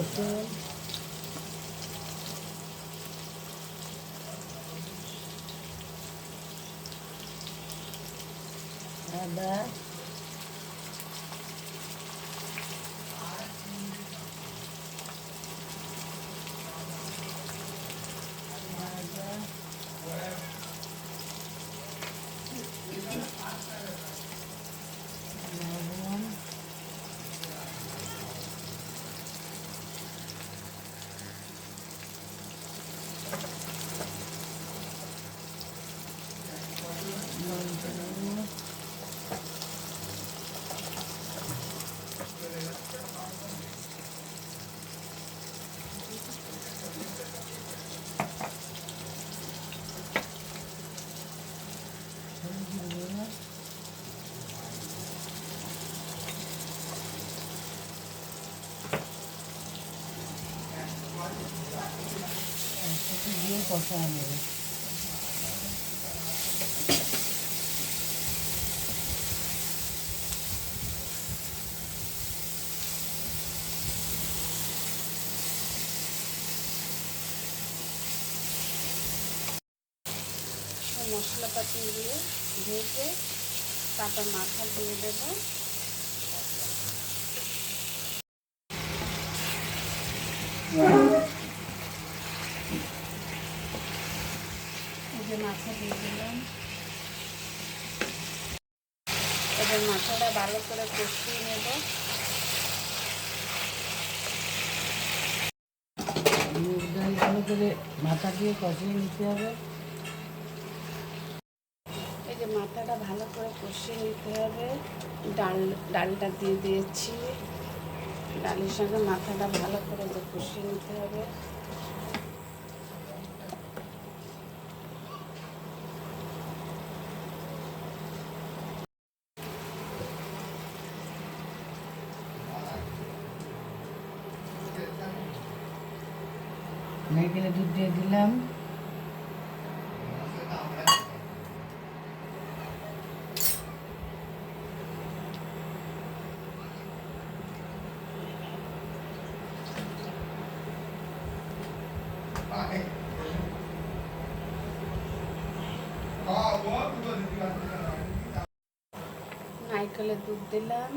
আদা আদা একসাথে দিয়ে কষা নেবে। সব মশলাপাতি দিয়ে ভেজে তারপর মাথা দিয়ে দেবো। এই যে মাথা দিয়ে দিলাম এবার মাথাটা ভালো করে কষিয়ে নেব। মুগ ডাল ভালো করে মাথা দিয়ে কষিয়ে নিতে হবে। এই যে মাথাটা ভালো করে কষিয়ে নিতে হবে। ডাল ডালটা দিয়ে দিয়েছি। ডালের সঙ্গে মাথাটা ভালো করে কষিয়ে নিতে হবে। নারকেলের দুধ দিয়ে দিলাম। নারকেলের দুধ দিলাম।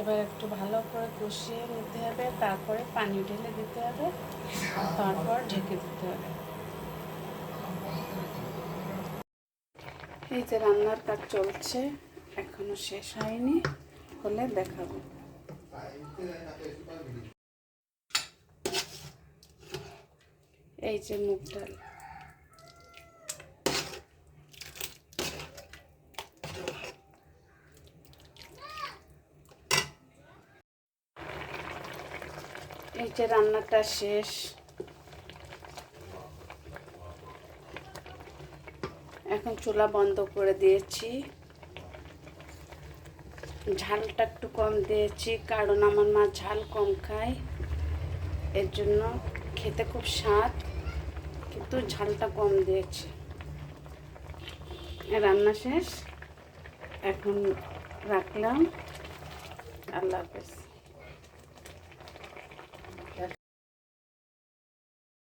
এবার একটু ভালো করে কষিয়ে নিতে হবে, তারপরে পানি ঢেলে দিতে হবে, তারপর ঢেকে দিতে হবে। এই যে রান্নার কাজ চলছে, এখনও শেষ হয়নি, হলে দেখাবো। এই যে মুগ ডাল। এই যে রান্নাটা শেষ। এখন চুলা বন্ধ করে দিয়েছি। ঝালটা একটু কম দিয়েছি, কারণ আমার মা ঝাল কম খায়। এর জন্য খেতে খুব স্বাদ, কিন্তু ঝালটা কম দিয়েছি। রান্না শেষ। এখন রাখলাম। আল্লাহ হাফেজ।